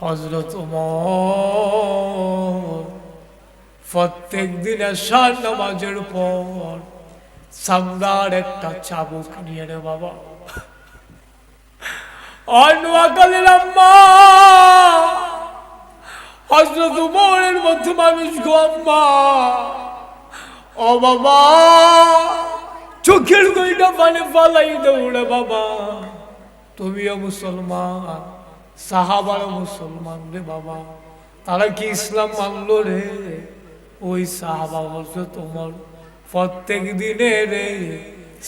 হজরত প্রত্যেক দিন এসার নামাজের পর সামদার একটা চাবুক নিয়ে রে বাবা। আম্মা মধ্যে মানুষ গো বাবা, চোখের গইটা পানে পালাই দৌড়ে বাবা। তুমিও মুসলমান। সাহাবারও মুসলমান রে বাবা, তারা কি ইসলাম মানলো রে? ওই সাহাবা হচ্ছে তোমার প্রত্যেক দিনে রে,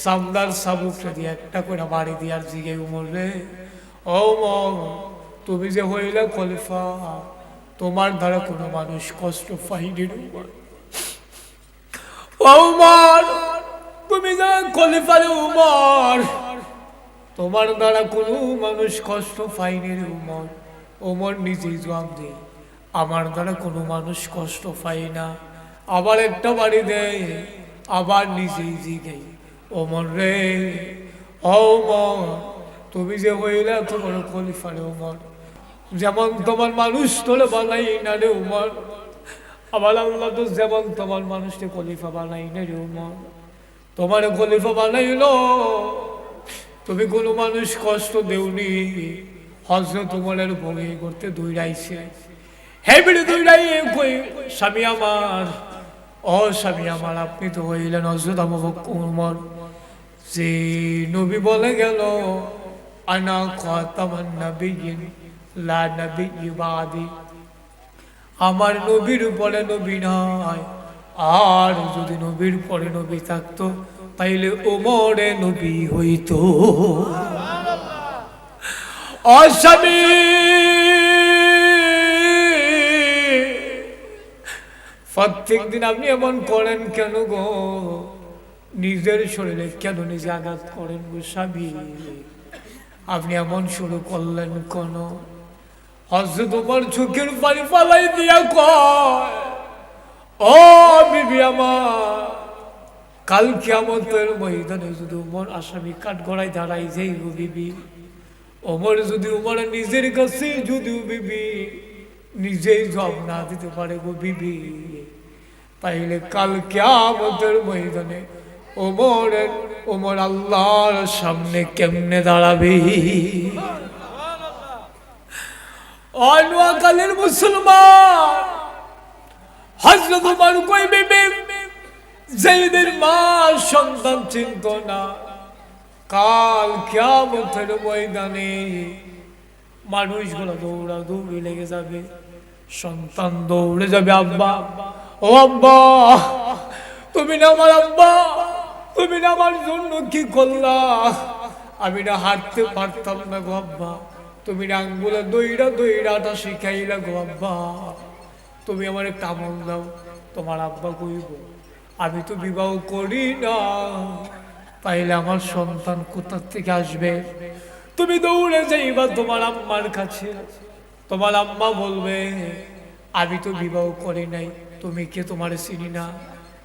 সামদার সাবুকটা দিয়ে একটা করে বাড়ি দিয়ার জিগে উমর রে। ও তুমি যে হইলে খলিফা, তোমার দ্বারা কোনো মানুষ কষ্ট পাইনি রে উমর তুমি যে খলিফারে উমর তোমার দ্বারা কোনো মানুষ কষ্ট পাইনি রে উমর। ওমর নিজেই জবাব দে, আমার দ্বারা কোনো মানুষ কষ্ট পাই না। আবার একটা বাড়ি দেয় আবার নিজেই জিগে। ওমর রে, ও ওমর তুমি যে হইলে তোমার খলিফা রে উমর। যেমন তোমার মানুষ তোলে বানাই না রে উমর, আবার আল্লাহ তো যেমন তোমার মানুষকে খলিফা বানাই না রে উমর। তোমার খলিফা বানাইলো তুমি কোনো মানুষ কষ্ট দেওনি। হজরত তোমার ভোগে করতে দৌড়াইছে হে বেড়ে দৌড়াই কই স্বামী আমার? ও স্বামী আমার, আপনি তো হইলেন হজরত আমার যে নবী বলে গেল, আনা খাতামান নবিয়িন লা নবী ইবাদি আমার নবীর পরে নবী নয় আর যদি নবীর পরে নবী থাকতো তাইলে ওমরে নবী হইতো। অস্বামী প্রত্যেক দিন আপনি এমন করেন কেন গো? নিজের শরীরে কেন নিজে আঘাত করেন গো স্বামী? আপনি এমন শুরু করলেন কেন? হজরত তোমার চোখের পানি পালাই দিয়া কয় ও বিবি আমার কাল কেমতের ময়দানে যদি উমর আসামি কাঠ গড়ায় দাঁড়াই যাই গো বিবি। ওমর যদি উমর নিজের কাছে যদিও বিবি নিজেই জব না দিতে পারে গো বিবি। তাইলে কাল কেমতের ময়দানে ওমরের ওমর আল্লাহর সামনে কেমনে দাঁড়াবে? অনোয়াকালের মুসলমান হজরত উমর কই বিবি? যেদের মা সন্তান চিন্ত না। কাল কেমতের ময়দানে মানুষগুলো দৌড়া দৌড়ে লেগে যাবে, সন্তান দৌড়ে যাবে, আব্বা। ও আব্বা, তুমি না আমার আব্বা, তুমি না আমার জন্য কি করলা? আমি না হাঁটতে পারতাম না গো আব্বা, তুমি না আঙ্গুলে দইরা দইরাটা শিখাইলা গো আব্বা। তুমি আমার কামড় দাও, তোমার আব্বা কইব। আমি তো বিবাহ করি না। তাইলে আমার সন্তান কোথা থেকে আসবে? তুমি দৌড়ে যাইবা তোমার আম্মার কাছে। তোমার আম্মা বলবে, আমি তো বিবাহ করি নাই, তুমি কে তোমার চিনি না?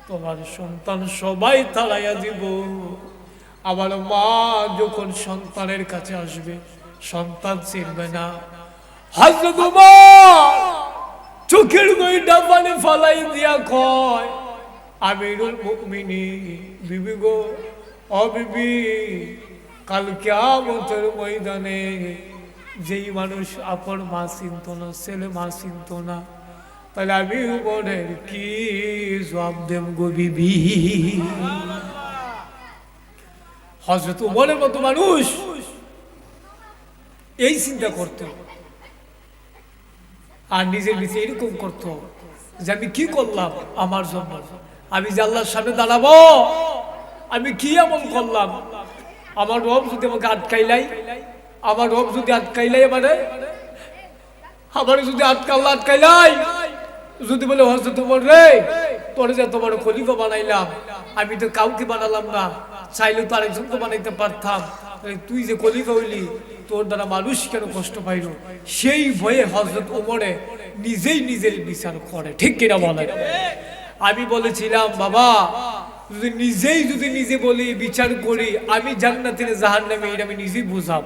তোমার সন্তান সবাই তাড়াইয়া দিব। আমার মা যখন সন্তানের কাছে আসবে, সন্তান চিনবে না। হাজরত চোখের গইটা পানে ফালাই দিয়া কয় আমিরুল মুমিনি, বিবি গো, অবিবি বিবি কাল কেমতের ময়দানে যেই মানুষ আপন মা চিনত না, ছেলে মা চিনত না, তাহলে আমি উমরের কি জবাব দেব গো বিবি? হজরত উমরের মতো মানুষ এই চিন্তা করতো আর নিজের নিচে এরকম করতো যে আমি কি করলাম আমার জন্য? আমি যে আল্লাহর সামনে দাঁড়াবো, আমি কি এমন করলাম? আমার রব যদি আমাকে আটকাইলাই, আমার রব যদি আটকাইলাই মানে আমার যদি আটকাল্লা, আটকাইলাই, যদি বলে হচ্ছে তোমার রে তোর যে তোমার খলিফা বানাইলাম, আমি তো কাউকে বানালাম না, চাইলে তো আরেকজন তো বানাইতে পারতাম। তুই যে খলিফা হইলি, তোর দ্বারা মানুষ কেন কষ্ট পাইল? সেই ভয়ে হজরত ওমরে নিজেই নিজের বিচার করে, ঠিক কিনা বলে আমি বলেছিলাম, বাবা, যদি নিজেই যদি নিজে বলি, বিচার করি, আমি জান্নাতের জাহান নামে আমি নিজেই বুঝাব।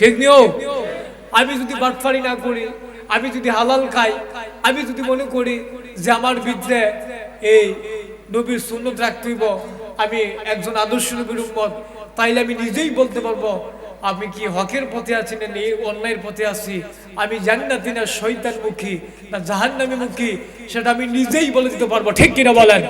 ঠিক নিও আমি যদি বাটফারি না করি, আমি যদি হালাল খাই, আমি যদি মনে করি যে আমার ভিতরে এই নবীর সুন্নত রাখতে হইব, আমি একজন আদর্শ নবীর উম্মত, তাইলে আমি নিজেই বলতে পারব আমি কি হকের পথে আছি না নিয়ে অন্যায়ের পথে আছি? আমি জানি না তিনি শৈতান মুখী না জাহান্নামী মুখী সেটা আমি নিজেই বলে দিতে পারব। ঠিক কিনা বলেন?